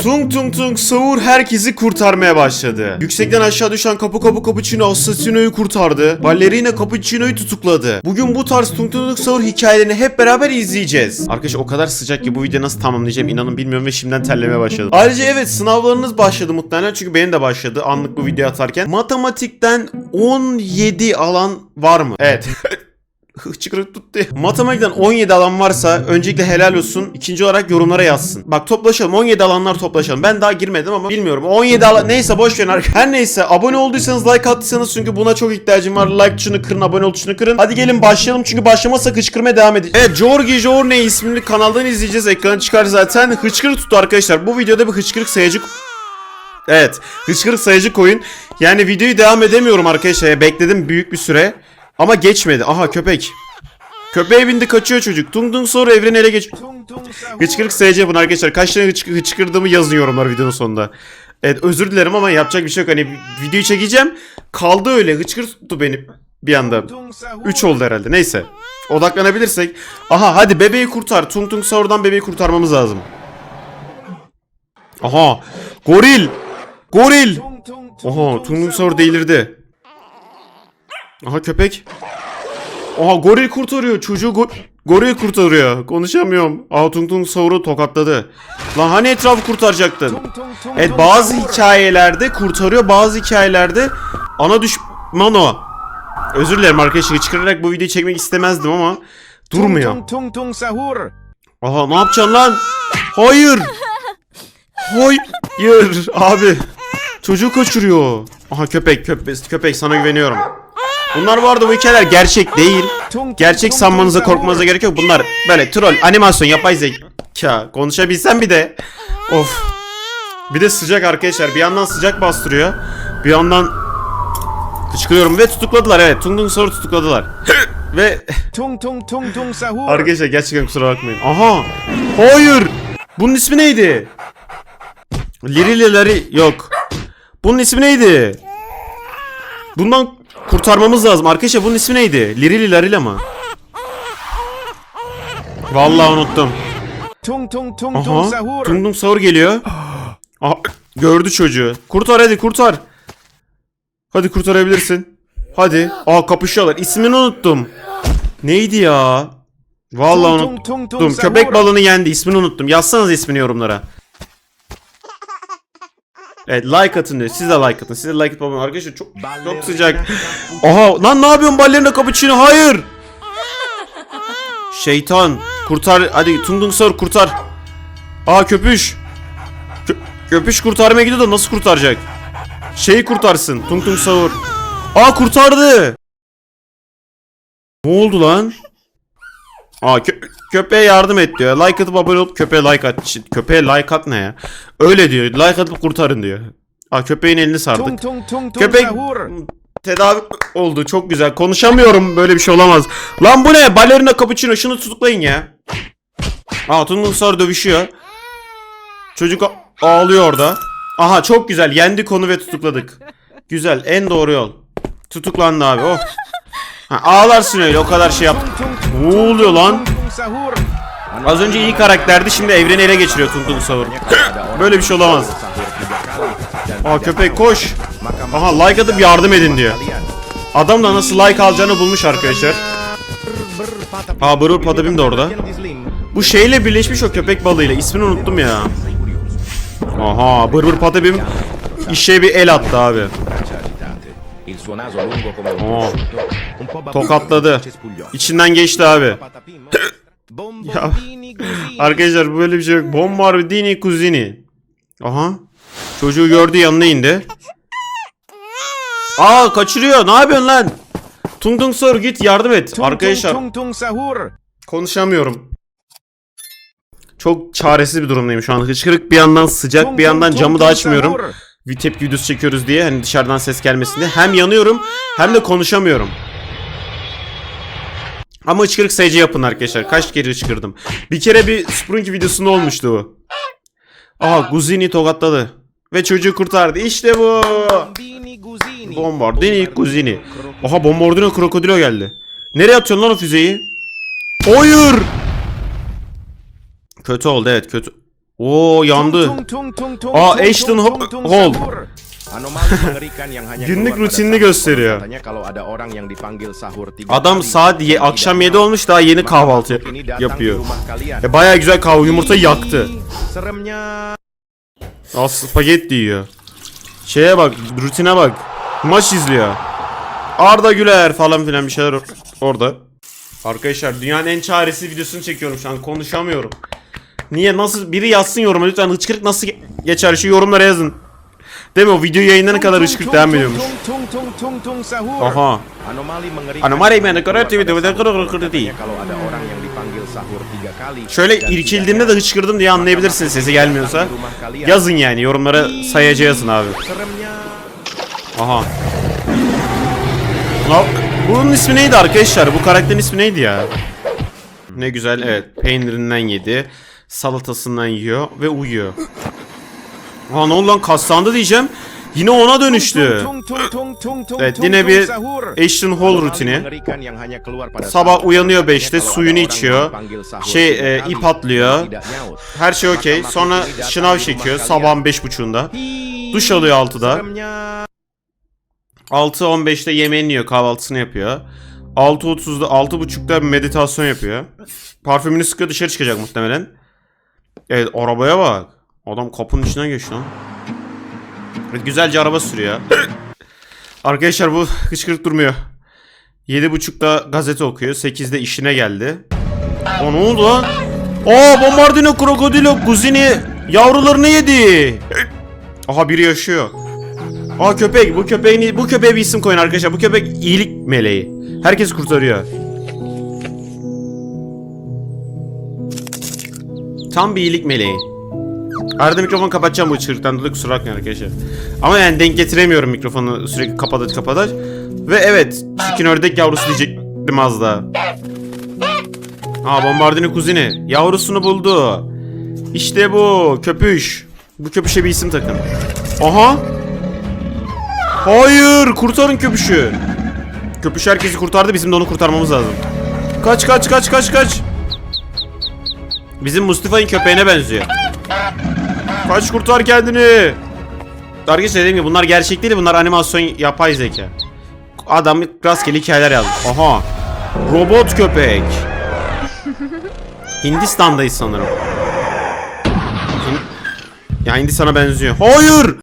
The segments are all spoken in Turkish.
Tung tung tung savur herkesi kurtarmaya başladı. Yüksekten aşağı düşen kapı kapı cappuccino Assassino'yu kurtardı. Ballerina cappuccino'yu tutukladı. Bugün bu tarz tung tung tung savur hikayelerini hep beraber izleyeceğiz. Arkadaş o kadar sıcak ki bu videoyu nasıl tamamlayacağım inanın bilmiyorum ve şimdiden terlemeye başladım. Ayrıca evet sınavlarınız başladı muhtemelen çünkü benim de başladı anlık bu video atarken. Matematikten 17 alan var mı? Evet. Hıçkırık tuttu. Matematikten 17 alan varsa öncelikle helal olsun. İkinci olarak yorumlara yazsın. Bak toplaşalım 17 alanlar toplaşalım. Ben daha girmedim ama bilmiyorum. 17 alan neyse boş verin. arkadaşlar. Her neyse abone olduysanız like attıysanız çünkü buna çok ihtiyacım var. Like tuşunu kırın abone ol tuşunu kırın. Hadi gelin başlayalım çünkü başlamazsak hıçkırmaya devam edeceğiz. Evet Georgi Journey isimli kanaldan izleyeceğiz. Ekranı çıkar zaten. Hıçkırık tuttu arkadaşlar. Bu videoda bir hıçkırık sayacı Evet. Hıçkırık sayıcı koyun. Yani videoyu devam edemiyorum arkadaşlar. Bekledim büyük bir süre. Ama geçmedi. Aha köpek. Köpeğe bindi kaçıyor çocuk. Tung tung sonra evreni ele geç. Hıçkırık sayıcı yapın arkadaşlar. Kaç tane hıçk- hıçkırdığımı yazın yorumlar videonun sonunda. Evet özür dilerim ama yapacak bir şey yok. Hani videoyu çekeceğim. Kaldı öyle. Hıçkır tuttu beni bir anda. 3 oldu herhalde. Neyse. Odaklanabilirsek. Aha hadi bebeği kurtar. Tung tung sahurdan bebeği kurtarmamız lazım. Aha. Goril. Goril. Oha Tung Sor delirdi. Aha köpek. Oha goril kurtarıyor. Çocuğu go- goril kurtarıyor. Konuşamıyorum. Aha Tung Tung Saur'u tokatladı. Lan hani etrafı kurtaracaktın? Evet bazı hikayelerde kurtarıyor. Bazı hikayelerde ana düşman o. Özür dilerim arkadaşlar. Çıkararak bu videoyu çekmek istemezdim ama durmuyor. Aha ne yapacaksın lan? Hayır. Hayır abi. Çocuğu kaçırıyor. Aha köpek köpek köpek sana güveniyorum. Bunlar bu arada bu hikayeler gerçek değil. Gerçek sanmanıza korkmanıza gerek yok. Bunlar böyle troll, animasyon, yapay zeka. Konuşabilsem bir de. Of. Bir de sıcak arkadaşlar. Bir yandan sıcak bastırıyor. Bir yandan kıçkırıyorum ve tutukladılar evet. Tung Tung Saur'u tutukladılar. ve Tung tung tung tung sahur. Arkadaşlar gerçekten kusura bakmayın. Aha! Hayır! Bunun ismi neydi? Lirileri yok. Bunun ismi neydi? Bundan kurtarmamız lazım. Arkadaşlar bunun ismi neydi? Lirili Larila mı? Vallahi unuttum. Tung tung tung tung sahur. Tung tung sahur geliyor. Aha, gördü çocuğu. Kurtar hadi kurtar. Hadi kurtarabilirsin. Hadi. Aa kapışıyorlar. İsmini unuttum. Neydi ya? Vallahi unuttum. Köpek balığını yendi. İsmini unuttum. Yazsanız ismini yorumlara. Evet like atın diyor. Siz de like atın. Siz de like atın. Arkadaşlar çok, çok sıcak. Aha lan ne yapıyorsun ballerina cappuccino? Hayır. Şeytan. Kurtar. Hadi tung tung sahur kurtar. Aa köpüş. Kö- köpüş kurtarmaya gidiyor da nasıl kurtaracak? Şeyi kurtarsın. Tung tung sahur. Aa kurtardı. Ne oldu lan? Aa kö- köpeğe yardım et diyor. Like atıp abone olup köpeğe like at. Köpeğe like at ne ya? Öyle diyor. Like atıp kurtarın diyor. Aa köpeğin elini sardık. Tung tung tung tung Köpek tedavi oldu. Çok güzel. Konuşamıyorum. Böyle bir şey olamaz. Lan bu ne? Balerina cappuccino. Şunu tutuklayın ya. Aa Tungun Sar dövüşüyor. Çocuk ağlıyor orada. Aha çok güzel. Yendik onu ve tutukladık. Güzel. En doğru yol. Tutuklandı abi. Oh. Ha, ağlarsın öyle. O kadar şey tung Ne oluyor lan? Az önce iyi karakterdi. Şimdi evreni ele geçiriyor Tungun Savur. Böyle bir şey olamaz. Aa köpek koş. Aha like atıp yardım edin diyor. Adam da nasıl like alacağını bulmuş arkadaşlar. Aa Brur Patapim de orada. Bu şeyle birleşmiş o köpek balığıyla. İsmini unuttum ya. Aha Bır Bır Patapim işe bir el attı abi. Babbo, Tokatladı. cespuglioso. İçinden geçti abi. Gusini. Arkadaşlar böyle bir şey yok. Bombardini kuzini. Aha. Çocuğu gördü yanına indi. Aa kaçırıyor. Ne yapıyorsun lan? Tung Tung Sor git yardım et. Arkadaşlar tung tung sahur. konuşamıyorum. Çok çaresiz bir durumdayım şu an. Hıçkırık bir yandan sıcak bir yandan camı da açmıyorum. Tepki videosu çekiyoruz diye hani dışarıdan ses gelmesin diye. Hem yanıyorum hem de konuşamıyorum. Ama hıçkırık sayıcı yapın arkadaşlar. Kaç kere hıçkırdım. Bir kere bir Sprunky videosunda olmuştu bu. Aha Guzini tokatladı. Ve çocuğu kurtardı. İşte bu. Bombardini Guzini. Aha Bombardino Krokodilo geldi. Nereye atıyorsun lan o füzeyi? Hayır. Kötü oldu evet kötü. Oo yandı. Aa, Ashton Hall. Günlük rutinini gösteriyor. Adam saat ye- akşam tidak 7 mau, olmuş daha yeni kahvaltı yapıyor. E baya güzel kahve yumurta yaktı. Al spagetti yiyor. Şeye bak rutine bak. Maç izliyor. Arda Güler falan filan bir şeyler or- orada. Arkadaşlar dünyanın en çaresiz videosunu çekiyorum şu an konuşamıyorum. Niye nasıl biri yazsın yoruma lütfen hıçkırık nasıl ge- geçer şu yorumlara yazın. Değil mi o video yayınlarına kadar hıçkırık devam ediyormuş. Aha. Anomali Şöyle irkildiğimde de hıçkırdım diye anlayabilirsiniz sesi gelmiyorsa. Yazın yani yorumlara sayacı yazın abi. Aha. Bunun ismi neydi arkadaşlar? Bu karakterin ismi neydi ya? Ne güzel evet. Peynirinden yedi. Salatasından yiyor ve uyuyor. Aa ne oldu lan kaslandı diyeceğim. Yine ona dönüştü. Evet yine bir. Ashton Hall rutini. Sabah uyanıyor Katanya 5'te, kalau ada suyunu içiyor. Şey, e, ip atlıyor. Her şey okey. Sonra şınav çekiyor sabahın 5.30'unda. Hi. Duş alıyor 6'da. Seremnya. 6.15'te yemeğini yiyor, kahvaltısını yapıyor. 6.30'da, 6.30'da meditasyon yapıyor. Parfümünü sıkıyor dışarı çıkacak muhtemelen. Evet arabaya bak. Adam kapının içinden geçti lan. Evet, güzelce araba sürüyor. Arkadaşlar bu hıçkırık durmuyor. 7.30'da gazete okuyor. 8'de işine geldi. Aa ne oldu lan? Aa bombardino krokodilo kuzini yavrularını yedi. Aha biri yaşıyor. Aa köpek. Bu köpeğin bu köpeğe bir isim koyun arkadaşlar. Bu köpek iyilik meleği. Herkes kurtarıyor. Tam bir iyilik meleği. Arada mikrofonu kapatacağım bu çığlıktan dolayı kusura bakmayın arkadaşlar. Ama yani denk getiremiyorum mikrofonu sürekli kapat kapat. Ve evet çirkin ördek yavrusu diyecektim az daha. Aa bombardino kuzini. Yavrusunu buldu. İşte bu köpüş. Bu köpüşe bir isim takın. Aha. Hayır kurtarın köpüşü. Köpüş herkesi kurtardı bizim de onu kurtarmamız lazım. Kaç kaç kaç kaç kaç. Bizim Mustafa'nın köpeğine benziyor. Kaç kurtar kendini. Arkadaşlar dediğim gibi bunlar gerçek değil bunlar animasyon yapay zeka. Adam rastgele hikayeler yazmış. Aha. Robot köpek. Hindistan'dayız sanırım. Ya Hindistan'a benziyor. Hayır.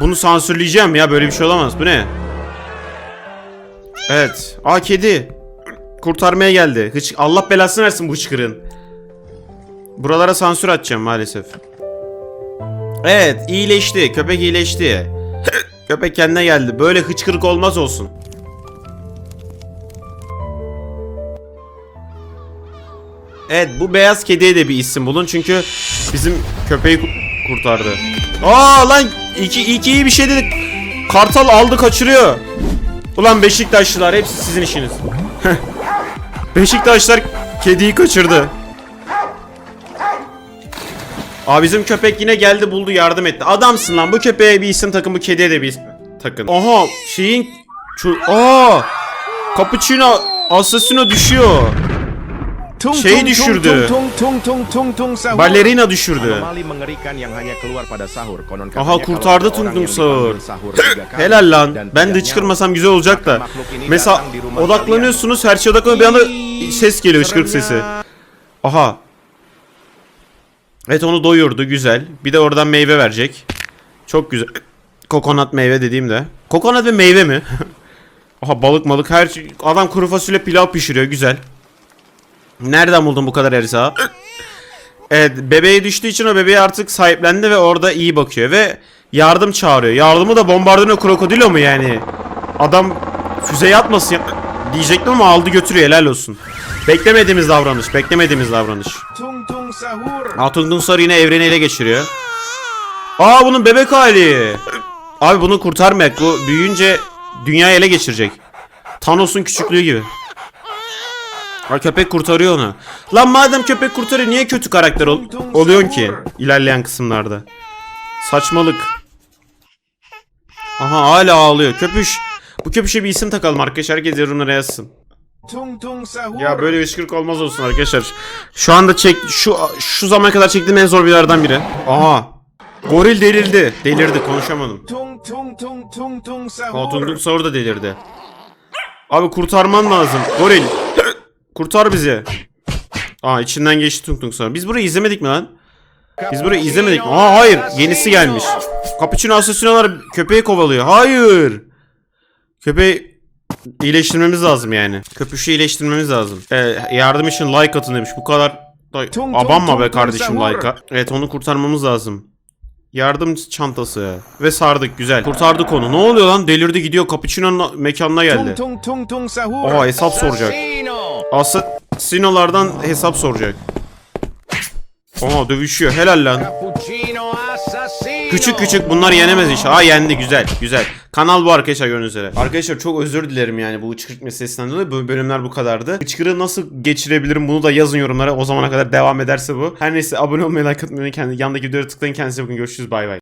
Bunu sansürleyeceğim ya böyle bir şey olamaz. Bu ne? Evet. Aa kedi. Kurtarmaya geldi. Hıç Allah belasını versin bu hıçkırığın. Buralara sansür atacağım maalesef. Evet iyileşti. Köpek iyileşti. Köpek kendine geldi. Böyle hıçkırık olmaz olsun. Evet bu beyaz kediye de bir isim bulun çünkü bizim köpeği ku- kurtardı. Aa lan iki, iki iyi bir şey dedik. Kartal aldı kaçırıyor. Ulan Beşiktaşlılar hepsi sizin işiniz. Beşiktaşlar kediyi kaçırdı. Aa bizim köpek yine geldi buldu yardım etti. Adamsın lan bu köpeğe bir isim takın bu kediye de bir isim takın. Aha şeyin şu aa Cappuccino Assassino düşüyor. Tung, Şeyi tung, düşürdü. Tung, tung, tung, tung, tung, sahur. Ballerina düşürdü. Aha, kurtardı Tung Tung Sahur. Helal lan. Ben de çıkırmasam güzel olacak da. Mesela odaklanıyorsunuz her şeye odaklanıyor bir anda ses geliyor ışkırık sesi. Aha. Evet onu doyurdu güzel. Bir de oradan meyve verecek. Çok güzel. Kokonat meyve dediğimde. Kokonat ve meyve mi? Aha balık malık her şey. Adam kuru fasulye pilav pişiriyor güzel. Nereden buldun bu kadar erza? Evet bebeğe düştüğü için o bebeği artık sahiplendi ve orada iyi bakıyor ve yardım çağırıyor. Yardımı da bombardino krokodilo mu yani? Adam füze atmasın ya- diyecektim ama aldı götürüyor helal olsun. Beklemediğimiz davranış, beklemediğimiz davranış. Tung, tung, sahur. Altın Sarı yine evreni ele geçiriyor. Aa bunun bebek hali. Abi bunu kurtarmayak. Bu büyüyünce dünyayı ele geçirecek. Thanos'un küçüklüğü gibi. Ha köpek kurtarıyor onu. Lan madem köpek kurtarıyor niye kötü karakter ol- oluyorsun ki ilerleyen kısımlarda? Saçmalık. Aha hala ağlıyor. Köpüş. Bu köpüşe bir isim takalım arkadaşlar. Herkes yorumlara yazsın. Ya böyle bir hışkırık olmaz olsun arkadaşlar. Şu anda çek şu şu zamana kadar çektiğim en zor videolardan biri. Aha. Goril delirdi. Delirdi konuşamadım. Tung tung tung tung tung sahur. Hatun Sahur da delirdi. Abi kurtarman lazım. Goril. Kurtar bizi. Aa içinden geçti Tung Tung Sahur. Biz burayı izlemedik mi lan? Biz burayı izlemedik mi? Aa hayır. Yenisi gelmiş. Cappuccino asasinolar köpeği kovalıyor. Hayır. Köpeği iyileştirmemiz lazım yani. Köpüşü iyileştirmemiz lazım. Ee, yardım için like atın demiş. Bu kadar da abanma be kardeşim like'a. Evet onu kurtarmamız lazım. Yardım çantası. Ve sardık güzel. Kurtardık onu. Ne oluyor lan? Delirdi gidiyor. Cappuccino'nun mekanına geldi. Aa hesap soracak. Asasinolardan hesap soracak. Aa dövüşüyor. Helal lan. Küçük küçük bunlar yenemez inşallah. Aa yendi güzel güzel. Kanal bu arkadaşlar gördüğünüz üzere. Arkadaşlar çok özür dilerim yani bu hıçkırık meselesinden dolayı. Bu bölümler bu kadardı. Hıçkırığı nasıl geçirebilirim bunu da yazın yorumlara. O zamana kadar devam ederse bu. Her neyse abone olmayı, like atmayı, kendi yandaki videoya tıklayın. Kendinize bakın. Görüşürüz. Bay bay.